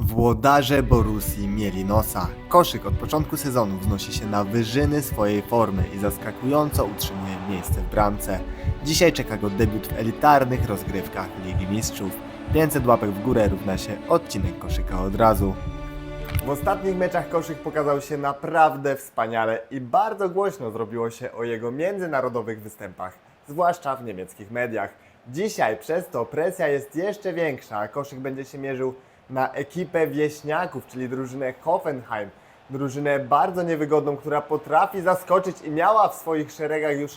Włodarze Borussii mieli nosa. Koszyk od początku sezonu wznosi się na wyżyny swojej formy i zaskakująco utrzymuje miejsce w bramce. Dzisiaj czeka go debiut w elitarnych rozgrywkach Ligi Mistrzów. 500 łapek w górę równa się odcinek koszyka od razu. W ostatnich meczach koszyk pokazał się naprawdę wspaniale i bardzo głośno zrobiło się o jego międzynarodowych występach, zwłaszcza w niemieckich mediach. Dzisiaj przez to presja jest jeszcze większa, a koszyk będzie się mierzył na ekipę wieśniaków, czyli drużynę Hoffenheim. Drużynę bardzo niewygodną, która potrafi zaskoczyć i miała w swoich szeregach już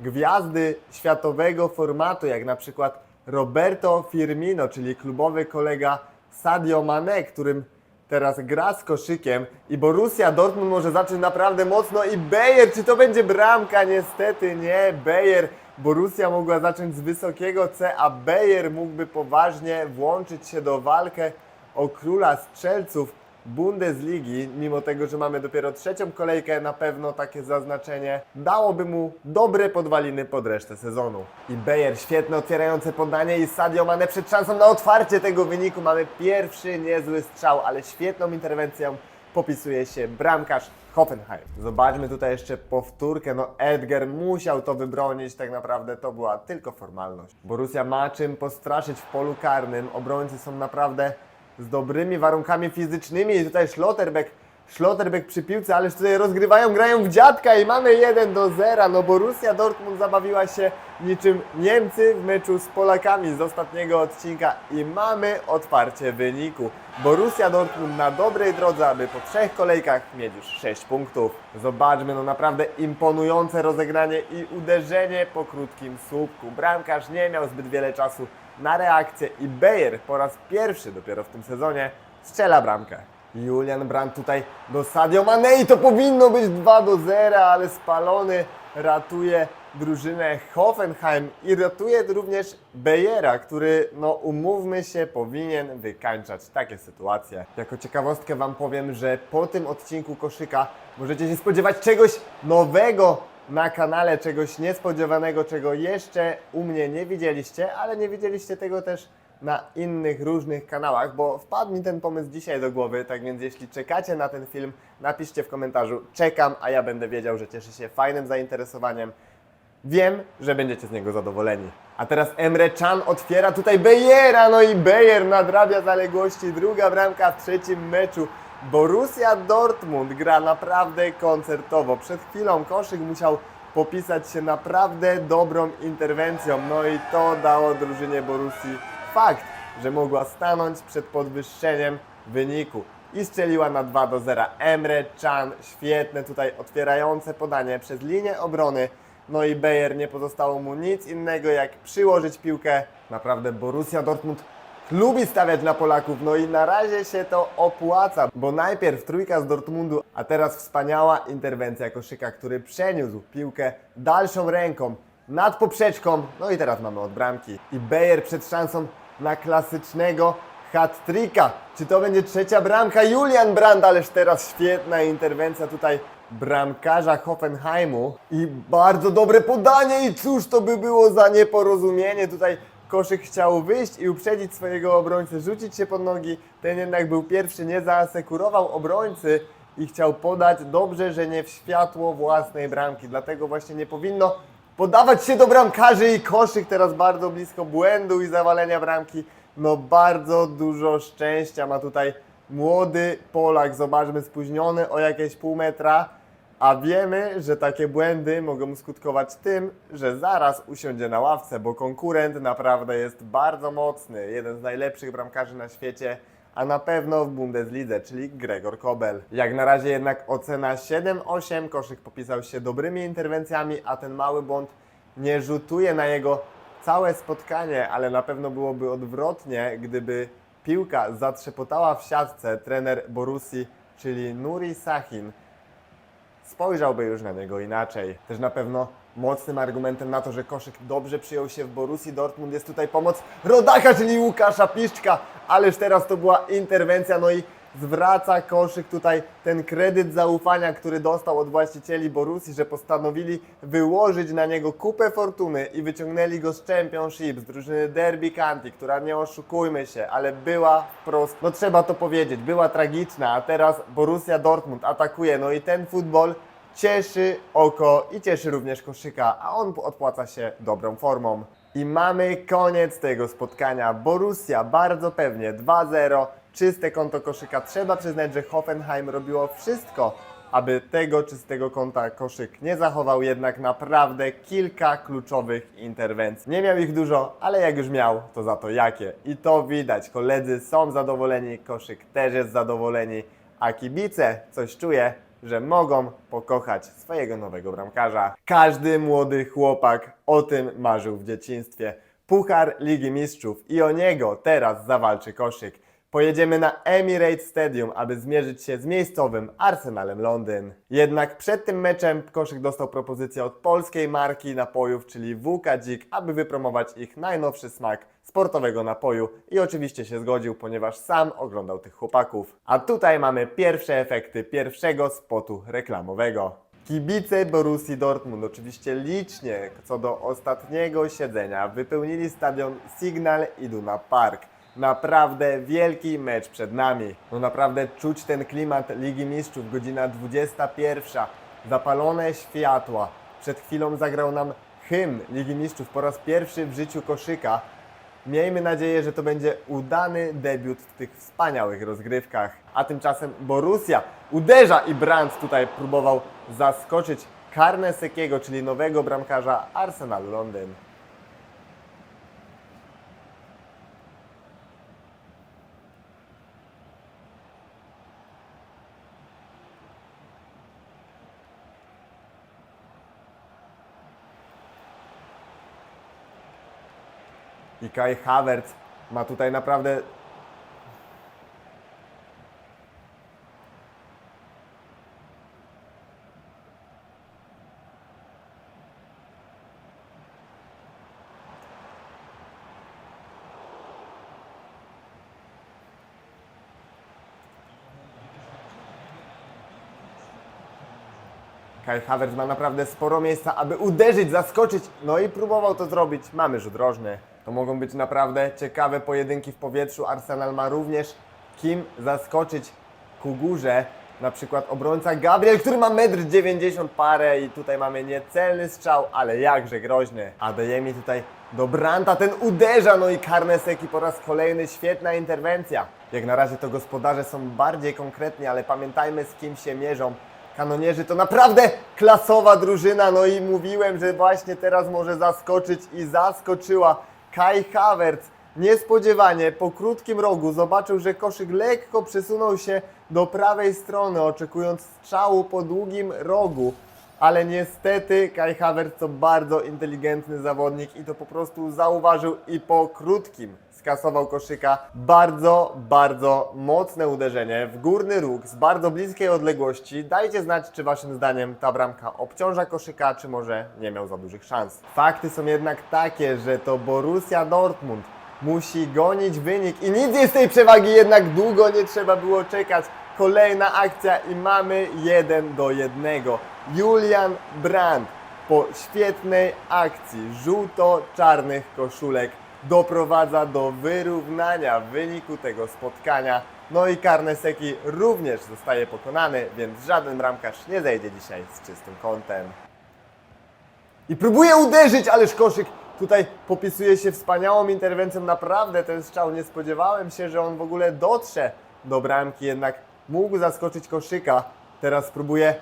gwiazdy światowego formatu, jak na przykład Roberto Firmino, czyli klubowy kolega Sadio Mane, którym teraz gra z koszykiem i Borussia Dortmund może zacząć naprawdę mocno i Bayer, czy to będzie bramka? Niestety nie, Bayer. Borussia mogła zacząć z wysokiego C, a Bayer mógłby poważnie włączyć się do walkę o króla strzelców Bundesligi, mimo tego, że mamy dopiero trzecią kolejkę, na pewno takie zaznaczenie dałoby mu dobre podwaliny pod resztę sezonu. I Bayer, świetne otwierające podanie i Sadio Mane przed szansą na otwarcie tego wyniku. Mamy pierwszy niezły strzał, ale świetną interwencją popisuje się bramkarz Hoffenheim. Zobaczmy tutaj jeszcze powtórkę. No Edgar musiał to wybronić, tak naprawdę to była tylko formalność. Borussia ma czym postraszyć w polu karnym. Obrońcy są naprawdę z dobrymi warunkami fizycznymi. I tutaj Schlotterbeck Schlotterbeck przy piłce, ależ tutaj rozgrywają, grają w dziadka i mamy 1 do 0. No Borussia Dortmund zabawiła się niczym Niemcy w meczu z Polakami z ostatniego odcinka i mamy otwarcie wyniku. Borussia Dortmund na dobrej drodze, aby po trzech kolejkach mieć już 6 punktów. Zobaczmy, no naprawdę imponujące rozegranie i uderzenie po krótkim słupku. Bramkarz nie miał zbyt wiele czasu na reakcję i Bayer po raz pierwszy dopiero w tym sezonie strzela bramkę. Julian Brandt tutaj do Sadio Mane i to powinno być 2 do 0, ale spalony ratuje drużynę Hoffenheim i ratuje również Bejera, który, no umówmy się, powinien wykańczać takie sytuacje. Jako ciekawostkę Wam powiem, że po tym odcinku koszyka możecie się spodziewać czegoś nowego na kanale, czegoś niespodziewanego, czego jeszcze u mnie nie widzieliście, ale nie widzieliście tego też na innych różnych kanałach, bo wpadł mi ten pomysł dzisiaj do głowy, tak więc jeśli czekacie na ten film, napiszcie w komentarzu czekam, a ja będę wiedział, że cieszy się fajnym zainteresowaniem. Wiem, że będziecie z niego zadowoleni. A teraz Emre Can otwiera tutaj Bejera, no i Bejer nadrabia zaległości. Druga bramka w trzecim meczu. Borussia Dortmund gra naprawdę koncertowo. Przed chwilą koszyk musiał popisać się naprawdę dobrą interwencją. No i to dało drużynie Borussii fakt, że mogła stanąć przed podwyższeniem wyniku. I strzeliła na 2 do 0. Emre Can, świetne tutaj otwierające podanie przez linię obrony. No i Bayer nie pozostało mu nic innego jak przyłożyć piłkę. Naprawdę Borussia Dortmund lubi stawiać na Polaków, no i na razie się to opłaca, bo najpierw trójka z Dortmundu, a teraz wspaniała interwencja koszyka, który przeniósł piłkę dalszą ręką nad poprzeczką, no i teraz mamy od bramki. I Bayer przed szansą na klasycznego hat-tricka. Czy to będzie trzecia bramka? Julian Brand, ależ teraz świetna interwencja tutaj bramkarza Hoffenheimu. I bardzo dobre podanie i cóż to by było za nieporozumienie. Tutaj Koszyk chciał wyjść i uprzedzić swojego obrońcę, rzucić się pod nogi. Ten jednak był pierwszy, nie zaasekurował obrońcy i chciał podać. Dobrze, że nie w światło własnej bramki. Dlatego właśnie nie powinno podawać się do bramkarzy i koszyk teraz bardzo blisko błędu i zawalenia bramki. No bardzo dużo szczęścia ma tutaj młody Polak. Zobaczmy, spóźniony o jakieś pół metra. A wiemy, że takie błędy mogą skutkować tym, że zaraz usiądzie na ławce, bo konkurent naprawdę jest bardzo mocny. Jeden z najlepszych bramkarzy na świecie, a na pewno w Bundeslidze, czyli Gregor Kobel. Jak na razie jednak ocena 7-8, koszyk popisał się dobrymi interwencjami, a ten mały błąd nie rzutuje na jego całe spotkanie, ale na pewno byłoby odwrotnie, gdyby piłka zatrzepotała w siatce trener Borussii, czyli Nuri Sahin, spojrzałby już na niego inaczej. Też na pewno mocnym argumentem na to, że koszyk dobrze przyjął się w Borussii Dortmund jest tutaj pomoc rodaka, czyli Łukasza Piszczka, ależ teraz to była interwencja, no i zwraca koszyk tutaj ten kredyt zaufania, który dostał od właścicieli Borussii, że postanowili wyłożyć na niego kupę fortuny i wyciągnęli go z Championship, z drużyny Derby County, która nie oszukujmy się, ale była wprost, no trzeba to powiedzieć, była tragiczna, a teraz Borussia Dortmund atakuje, no i ten futbol cieszy oko i cieszy również koszyka, a on odpłaca się dobrą formą. I mamy koniec tego spotkania. Borussia bardzo pewnie 2-0, czyste konto koszyka. Trzeba przyznać, że Hoffenheim robiło wszystko, aby tego czystego konta koszyk nie zachował, jednak naprawdę kilka kluczowych interwencji. Nie miał ich dużo, ale jak już miał, to za to jakie. I to widać. Koledzy są zadowoleni, koszyk też jest zadowoleni, a kibice coś czuje, że mogą pokochać swojego nowego bramkarza. Każdy młody chłopak o tym marzył w dzieciństwie. Puchar Ligi Mistrzów i o niego teraz zawalczy koszyk. Pojedziemy na Emirates Stadium, aby zmierzyć się z miejscowym Arsenalem Londyn. Jednak przed tym meczem Koszyk dostał propozycję od polskiej marki napojów, czyli WK Dzik, aby wypromować ich najnowszy smak sportowego napoju i oczywiście się zgodził, ponieważ sam oglądał tych chłopaków. A tutaj mamy pierwsze efekty pierwszego spotu reklamowego. Kibice Borussii Dortmund oczywiście licznie co do ostatniego siedzenia wypełnili stadion Signal Iduna Park. Naprawdę wielki mecz przed nami. No naprawdę czuć ten klimat Ligi Mistrzów, godzina 21. Zapalone światła. Przed chwilą zagrał nam hymn Ligi Mistrzów po raz pierwszy w życiu koszyka. Miejmy nadzieję, że to będzie udany debiut w tych wspaniałych rozgrywkach. A tymczasem Borussia uderza i Brandt tutaj próbował zaskoczyć Karnesekiego, czyli nowego bramkarza Arsenalu Londyn. I Kai Havertz ma tutaj naprawdę Kai Havertz ma naprawdę sporo miejsca, aby uderzyć, zaskoczyć, no i próbował to zrobić. Mamy rzut rożny. To mogą być naprawdę ciekawe pojedynki w powietrzu. Arsenal ma również kim zaskoczyć ku górze. Na przykład obrońca Gabriel, który ma 1,90 m parę i tutaj mamy niecelny strzał, ale jakże groźny. Adeyemi tutaj do Branta, ten uderza, no i Karneseki po raz kolejny świetna interwencja. Jak na razie to gospodarze są bardziej konkretni, ale pamiętajmy z kim się mierzą. Kanonierzy to naprawdę klasowa drużyna, no i mówiłem, że właśnie teraz może zaskoczyć i zaskoczyła Kai Havertz. Niespodziewanie po krótkim rogu zobaczył, że koszyk lekko przesunął się do prawej strony, oczekując strzału po długim rogu. Ale niestety Kai Havertz to bardzo inteligentny zawodnik i to po prostu zauważył i po krótkim skasował koszyka. Bardzo, bardzo mocne uderzenie w górny róg z bardzo bliskiej odległości. Dajcie znać, czy waszym zdaniem ta bramka obciąża koszyka, czy może nie miał za dużych szans. Fakty są jednak takie, że to Borussia Dortmund musi gonić wynik i nic z tej przewagi, jednak długo nie trzeba było czekać. Kolejna akcja i mamy 1 do 1. Julian Brandt po świetnej akcji żółto-czarnych koszulek doprowadza do wyrównania wyniku tego spotkania. No i Karneseki również zostaje pokonany, więc żaden bramkarz nie zejdzie dzisiaj z czystym kątem. I próbuje uderzyć, ależ koszyk tutaj popisuje się wspaniałą interwencją. Naprawdę ten strzał nie spodziewałem się, że on w ogóle dotrze do bramki, jednak mógł zaskoczyć koszyka. Teraz próbuje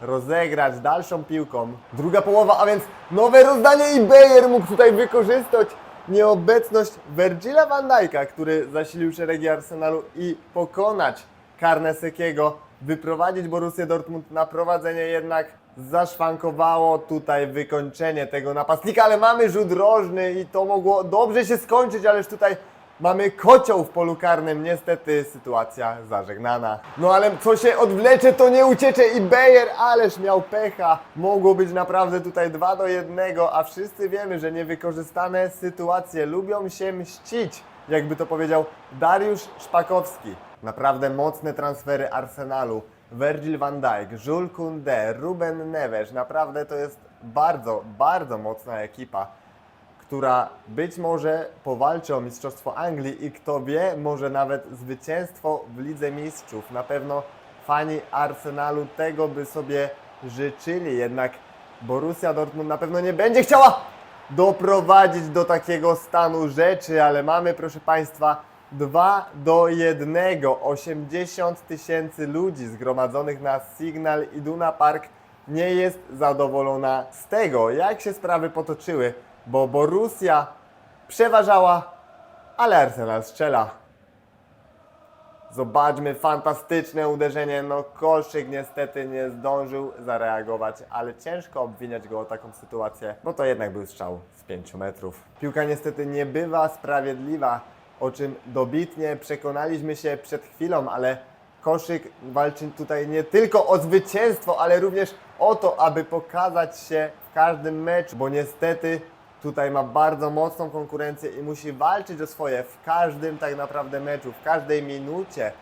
rozegrać dalszą piłką. Druga połowa, a więc nowe rozdanie i Bayer mógł tutaj wykorzystać nieobecność Virgila van Dijk'a, który zasilił szeregi Arsenalu i pokonać Karnesekiego, wyprowadzić Borussię Dortmund na prowadzenie jednak zaszwankowało tutaj wykończenie tego napastnika, ale mamy rzut rożny i to mogło dobrze się skończyć, ależ tutaj mamy kocioł w polu karnym, niestety sytuacja zażegnana. No ale co się odwlecze, to nie uciecze i Bayer, ależ miał pecha. Mogło być naprawdę tutaj 2 do 1, a wszyscy wiemy, że niewykorzystane sytuacje lubią się mścić, jakby to powiedział Dariusz Szpakowski. Naprawdę mocne transfery Arsenalu. Virgil van Dijk, Jules Koundé, Ruben Neves. Naprawdę to jest bardzo, bardzo mocna ekipa, która być może powalczy o Mistrzostwo Anglii i kto wie, może nawet zwycięstwo w Lidze Mistrzów. Na pewno fani Arsenalu tego by sobie życzyli, jednak Borussia Dortmund na pewno nie będzie chciała doprowadzić do takiego stanu rzeczy, ale mamy, proszę Państwa, 2 do 1. 80 tysięcy ludzi zgromadzonych na Signal Iduna Park nie jest zadowolona z tego, jak się sprawy potoczyły, bo Borussia przeważała, ale Arsenal strzela. Zobaczmy, fantastyczne uderzenie. No, koszyk niestety nie zdążył zareagować, ale ciężko obwiniać go o taką sytuację, bo to jednak był strzał z 5 metrów. Piłka niestety nie bywa sprawiedliwa, o czym dobitnie przekonaliśmy się przed chwilą, ale koszyk walczy tutaj nie tylko o zwycięstwo, ale również o to, aby pokazać się w każdym meczu, bo niestety tutaj ma bardzo mocną konkurencję i musi walczyć o swoje w każdym tak naprawdę meczu, w każdej minucie,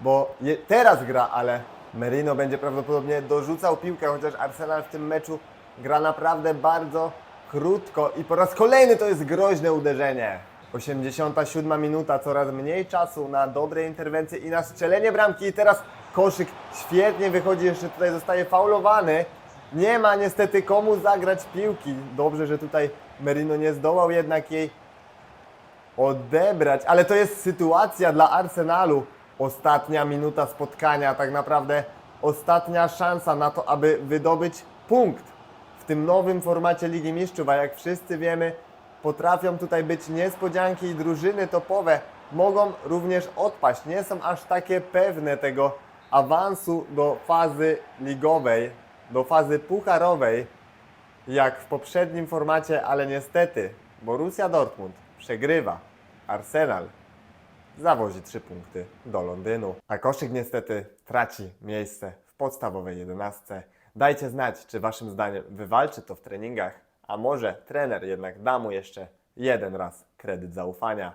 bo teraz gra, ale Merino będzie prawdopodobnie dorzucał piłkę, chociaż Arsenal w tym meczu gra naprawdę bardzo krótko i po raz kolejny to jest groźne uderzenie. 87 minuta, coraz mniej czasu na dobre interwencje i na strzelenie bramki i teraz koszyk świetnie wychodzi, jeszcze tutaj zostaje faulowany. Nie ma niestety komu zagrać piłki. Dobrze, że tutaj Merino nie zdołał jednak jej odebrać, ale to jest sytuacja dla Arsenalu. Ostatnia minuta spotkania, tak naprawdę ostatnia szansa na to, aby wydobyć punkt w tym nowym formacie Ligi Mistrzów, a jak wszyscy wiemy, potrafią tutaj być niespodzianki i drużyny topowe mogą również odpaść. Nie są aż takie pewne tego awansu do fazy ligowej, do fazy pucharowej, jak w poprzednim formacie, ale niestety Borussia Dortmund przegrywa. Arsenal zawozi 3 punkty do Londynu. A koszyk niestety traci miejsce w podstawowej 11. Dajcie znać, czy waszym zdaniem wywalczy to w treningach, a może trener jednak da mu jeszcze jeden raz kredyt zaufania.